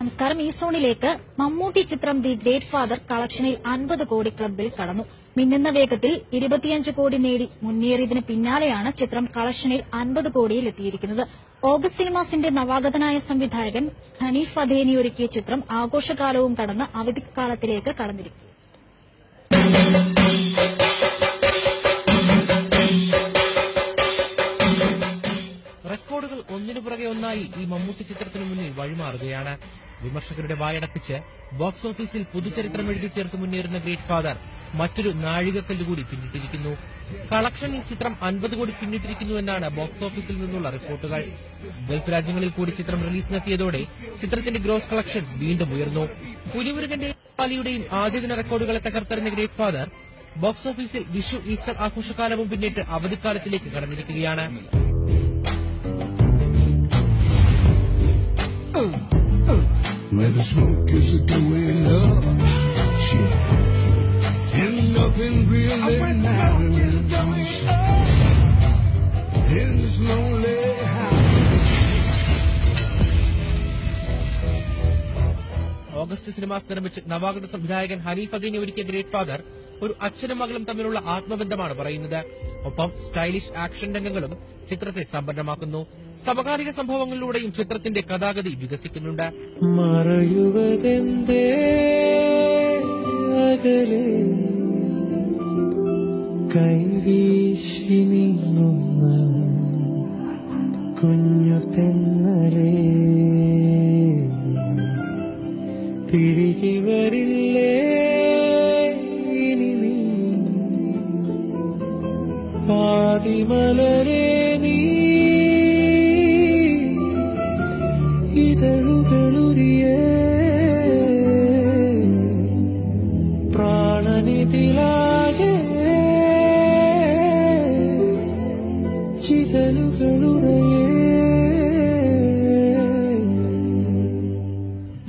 നമസ്കാരം. ഈ സോണിലേക്ക് മമ്മൂട്ടി ചിത്രം ദി ഗ്രേറ്റ് ഫാദർ കളക്ഷനിൽ അൻപത് കോടി ക്ലബിൽ കടന്നു. മിന്നുന്ന വേഗത്തിൽ ഇരുപത്തിയഞ്ച് കോടി നേടി മുന്നേറിയതിന് പിന്നാലെയാണ് ചിത്രം കളക്ഷനിൽ അൻപത് കോടിയിൽ എത്തിയിരിക്കുന്നത്. ഓഗസ്റ്റ് സിനിമാസിന്റെ നവാഗതനായ സംവിധായകൻ ഹനീഫ് അദേനി ഒരുക്കിയ ചിത്രം ആഘോഷകാലവും കടന്ന് അവധിക്കാലത്തിലേക്ക് കടന്നിരിക്കും റെക്കോർഡുകൾ ഒന്നിനു പുറകെ ഒന്നായി ഈ മമ്മൂട്ടി ചിത്രത്തിനു മുന്നിൽ വഴിമാറുകയാണ്. വിമർശകരുടെ വായടപ്പിച്ച് ബോക്സ് ഓഫീസിൽ പുതുചരിത്രം എഴുതി ചേർത്ത് മുന്നേറുന്ന ഗ്രേറ്റ് ഫാദർ മറ്റൊരു നാഴികക്കല്ല് കൂടി പിന്നിട്ടിരിക്കുന്നു. കളക്ഷൻ ഈ ചിത്രം അൻപത് കോടി പിന്നിട്ടിരിക്കുന്നു എന്നാണ് ബോക്സ് ഓഫീസിൽ നിന്നുള്ള റിപ്പോർട്ടുകൾ. ഗൾഫ് രാജ്യങ്ങളിൽ കൂടി ചിത്രം റിലീസിനെത്തിയതോടെ ചിത്രത്തിന്റെ ഗ്രോസ് കളക്ഷൻ വീണ്ടും ഉയർന്നു. പുലിമുരുകന്റെ പാലിയുടെയും ആദ്യദിന റെക്കോർഡുകളെ തകർത്തെറിഞ്ഞ ഗ്രേറ്റ് ഫാദർ ബോക്സ് ഓഫീസിൽ വിഷു ഈസ്റ്റർ ആഘോഷകാലവും പിന്നിട്ട് അവധിക്കാലത്തിലേക്ക് കടന്നിരിക്കുകയാണ്. Where the smoke is going up. August cinemas നിർമ്മിച്ച് നവാഗത സംവിധായകൻ ഹനീഫ് അദീനി ഒരുക്കിയ ഗ്രേറ്റ് ഫാദർ ഒരു അച്ഛനും മകളും തമ്മിലുള്ള ആത്മബന്ധമാണ് പറയുന്നത്. ഒപ്പം സ്റ്റൈലിഷ് ആക്ഷൻ രംഗങ്ങളും ചിത്രത്തെ സമ്പന്നമാക്കുന്നു. സമകാലിക സംഭവങ്ങളിലൂടെയും ചിത്രത്തിന്റെ കഥാഗതി വികസിക്കുന്നുണ്ട്. കൈവീശി കുഞ്ഞു തെന്നലേ നീ.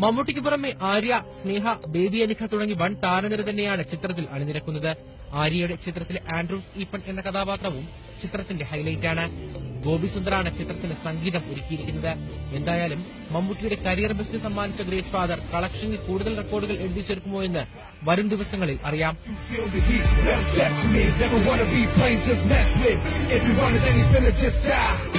മമ്മൂട്ടിക്ക് പുറമെ ആര്യ സ്നേഹ ബേബി അലിഖ തുടങ്ങി വൺ താരനിര തന്നെയാണ് ചിത്രത്തിൽ അണിനിരക്കുന്നത്. ആര്യയുടെ ചിത്രത്തിലെ ആൻഡ്രൂസ് ഈപ്പൻ എന്ന കഥാപാത്രവും ചിത്രത്തിന്റെ ഹൈലൈറ്റാണ് ഗോപി സുന്ദറാണ് ചിത്രത്തിന് സംഗീതം ഒരുക്കിയിരിക്കുന്നത് എന്തായാലും മമ്മൂട്ടിയുടെ കരിയർ ബെസ്റ്റ് സമ്മാനിച്ച ഗ്രേറ്റ് ഫാദർ കളക്ഷനിൽ കൂടുതൽ റെക്കോർഡുകൾ എഴുതി ചേർക്കുമോ എന്ന് വരും ദിവസങ്ങളിൽ അറിയാം just mess with. If you just die.